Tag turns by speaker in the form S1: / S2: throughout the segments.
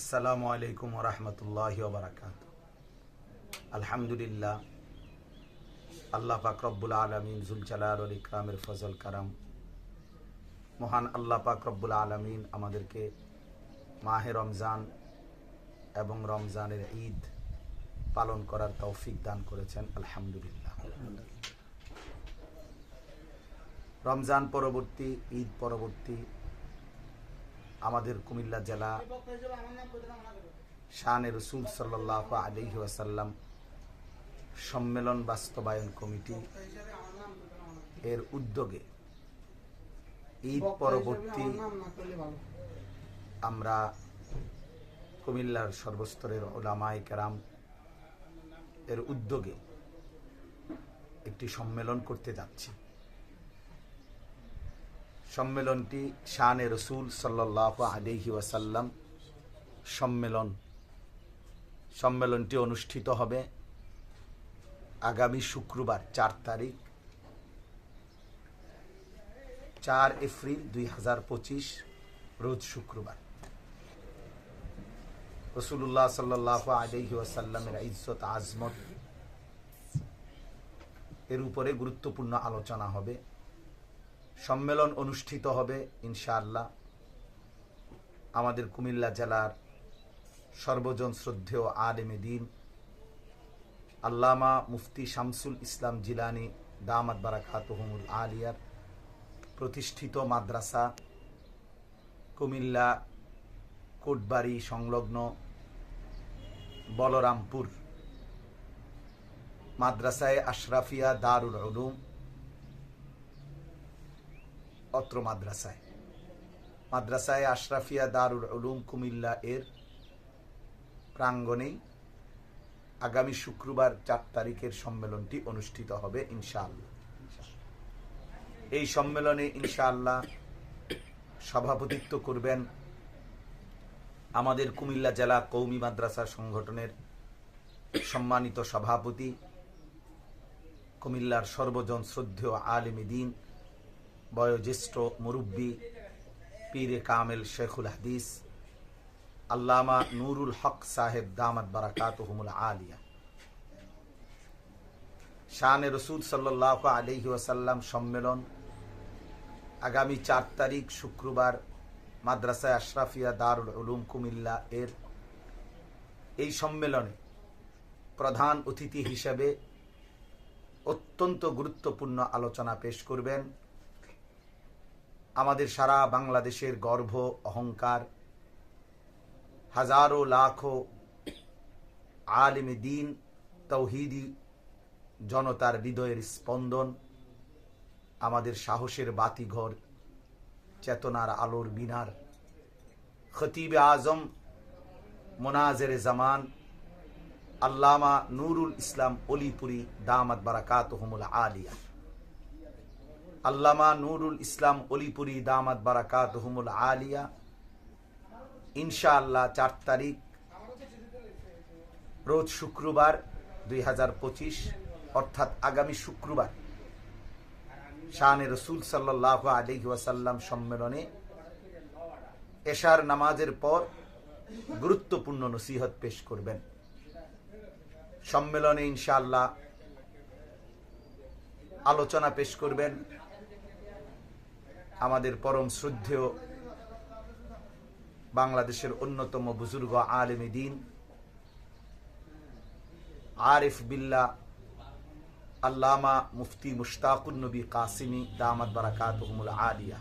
S1: আসসালামু আলাইকুম রহমতুল্লাহ বারাকাত। আলহামদুলিল্লাহ, আল্লাহ পাক রব্বুল আলমিন জুল জালাল ইকরামের ফজল কারাম, মহান আল্লাহ পাক রব্বুল আলমিন আমাদেরকে মাহে রমজান এবং রমজানের ঈদ পালন করার তৌফিক দান করেছেন, আলহামদুলিল্লাহ। রমজান পরবর্তী, ঈদ পরবর্তী আমাদের কুমিল্লা জেলা শানে রসুল সাল্লাহ আলহি ওয়াসাল্লাম সম্মেলন বাস্তবায়ন কমিটি এর উদ্যোগে ঈদ পরবর্তী আমরা কুমিল্লার সর্বস্তরের ওলামায় কেরাম এর উদ্যোগে একটি সম্মেলন করতে যাচ্ছি। সম্মেলনটি শানে রসুল সাল্লাহ আলহি ওয়াসাল্লাম সম্মেলন। সম্মেলনটি অনুষ্ঠিত হবে আগামী শুক্রবার, চার তারিখ, চার এপ্রিল দুই হাজার পঁচিশ, রোজ শুক্রবার। রসুল্লাহ সাল্লাহ আলহি ওয়াসাল্লামের ইজ্জত আজমত এর উপরে গুরুত্বপূর্ণ আলোচনা হবে। সম্মেলন অনুষ্ঠিত হবে, ইনশাআল্লাহ। আমাদের কুমিল্লা জেলার সর্বজন শ্রদ্ধেয় আলেমে দিন, আল্লামা মুফতি শামসুল ইসলাম জিলানি দামাত বারাকাতহমুল আলিয়ার প্রতিষ্ঠিত মাদ্রাসা, কুমিল্লা কোটবাড়ি সংলগ্ন বলরামপুর মাদ্রাসায় আশরাফিয়া দারুল উলুম অত্র মাদ্রাসায়। মাদ্রাসায় আশরাফিয়া দারুল উলুম কুমিল্লা এর প্রাঙ্গণেই আগামী শুক্রবার চার তারিখের সম্মেলনটি অনুষ্ঠিত হবে, ইনশাআল্লাহ। এই সম্মেলনে ইনশাআল্লাহ সভাপতিত্ব করবেন আমাদের কুমিল্লা জেলা কৌমি মাদ্রাসা সংগঠনের সম্মানিত সভাপতি, কুমিল্লার সর্বজন শ্রদ্ধেয় আলেমী দিন বয়োজ্যেষ্ঠ মুরব্বী পীরে কামেল শেখুল হাদিস, আল্লামা নুরুল হক সাহেব দামাত বারাকাত আলিয়া। শানে রসুল সাল্লাহ আলহি ওয়াসাল্লাম সম্মেলন আগামী চার তারিখ শুক্রবার মাদ্রাসায় আশরাফিয়া দারুল উলুম কুমিল্লা এর এই সম্মেলনে প্রধান অতিথি হিসেবে অত্যন্ত গুরুত্বপূর্ণ আলোচনা পেশ করবেন। আমাদের সারা বাংলাদেশের গর্ভ অহংকার, হাজারো লাখো আলিমে দিন, তৌহিদি জনতার হৃদয়ের স্পন্দন, আমাদের সাহসের বাতিঘর, চেতনার আলোর বিনার খতিবে আজম, মোনাজের জামান, আল্লামা নুরুল ইসলাম অলিপুরি, দামাত বারাকাত আলিয়া। আল্লামা নুরুল ইসলাম অলিপুরি দামাত বারাকাত আলিয়া। ইনশাআল্লাহ চার তারিখ, রোজ শুক্রবার দুই হাজার পঁচিশ, অর্থাৎ আগামী শুক্রবার শাহানে রসুল সাল্লাহ আলহি ওয়াসাল্লাম সম্মেলনে এশার নামাজের পর গুরুত্বপূর্ণ নসিহত পেশ করবেন। সম্মেলনে ইনশাআল্লাহ আলোচনা পেশ করবেন। আমাদের পরম শ্রদ্ধেয় বাংলাদেশের অন্যতম বুজুর্গ আলেম দিন, আরিফ বিল্লা আল্লামা মুফতি মুশতাকুন নবী কাসিমি দামাত বারাকাত আলিয়া।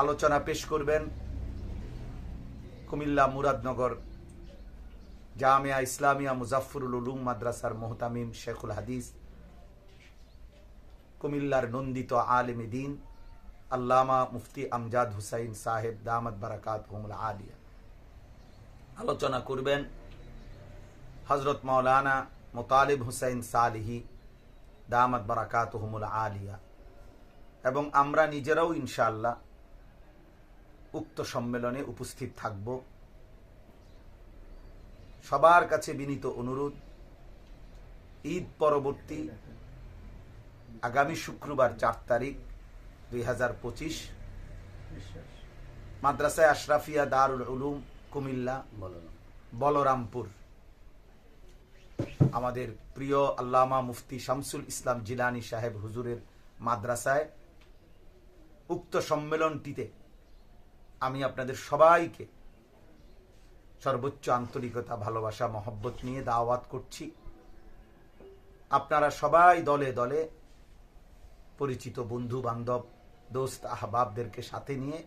S1: আলোচনা পেশ করবেন কুমিল্লা মুরাদনগর জামিয়া ইসলামিয়া মুজাফরুল উলুম মাদ্রাসার মোহতামিম শেখুল হাদিস। কুমিল্লার নন্দিত আলেম দিন, আল্লামা মুফতি আমজাদ হুসাইন সাহেব দামদ বারাকাত হুমুল আলিয়া। আলোচনা করবেন হজরত মৌলানা মোতালিব হুসাইন সালিহি দামদ বারাকাত হুমুল আলিয়া। এবং আমরা নিজেরাও ইনশাল্লাহ উক্ত সম্মেলনে উপস্থিত থাকব। সবার কাছে বিনীত অনুরোধ, ঈদ পরবর্তী আগামী শুক্রবার চার তারিখ, দুই হাজার পঁচিশ। মাদ্রাসায় আশরাফিয়া দারুল উলুম, কুমিল্লা, বলরামপুর। আমাদের প্রিয় আল্লামা মুফতি শামসুল ইসলাম জিলানি সাহেব হুজুরের মাদ্রাসায় উক্ত সম্মেলনটিতে আমি আপনাদের সবাইকে সর্বোচ্চ আন্তরিকতা, ভালোবাসা, মহব্বত নিয়ে দাওয়াত করছি। আপনারা সবাই দলে দলে পরিচিত বন্ধু, বান্ধব, দোস্ত, আহবাবদেরকে সাথে নিয়ে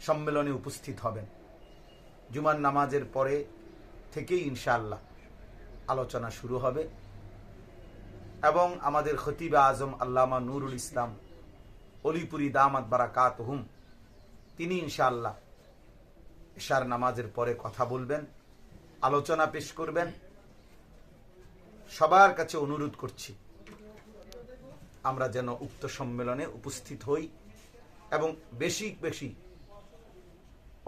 S1: সম্মেলনে উপস্থিত হবেন। জুমার নামাজের পরে থেকেই ইনশাআল্লাহ আলোচনা শুরু হবে এবং আমাদের খতিবা আজম আল্লামা নুরুল ইসলাম, অলিপুরি দামাত বারাকাত হুম তিনি ইনশাআল্লাহ এশার নামাজের পরে কথা বলবেন, আলোচনা পেশ করবেন। সবার কাছে অনুরোধ করছি আমরা যেন উক্ত সম্মেলনে উপস্থিত হই এবং বেশি বেশি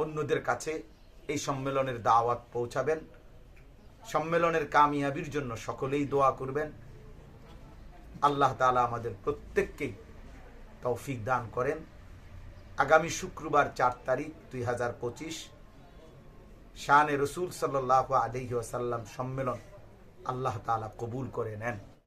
S1: অন্যদের কাছে এই সম্মেলনের দাওয়াত পৌঁছাবেন। সম্মেলনের কামিয়াবির জন্য সকলেই দোয়া করবেন। আল্লাহ তালা আমাদের প্রত্যেককেই তৌফিক দান করেন। আগামী শুক্রবার চার তারিখ দুই হাজার পঁচিশ শানে রসুল সাল্লাহ আলহি সম্মেলন আল্লাহ তালা কবুল করে নেন।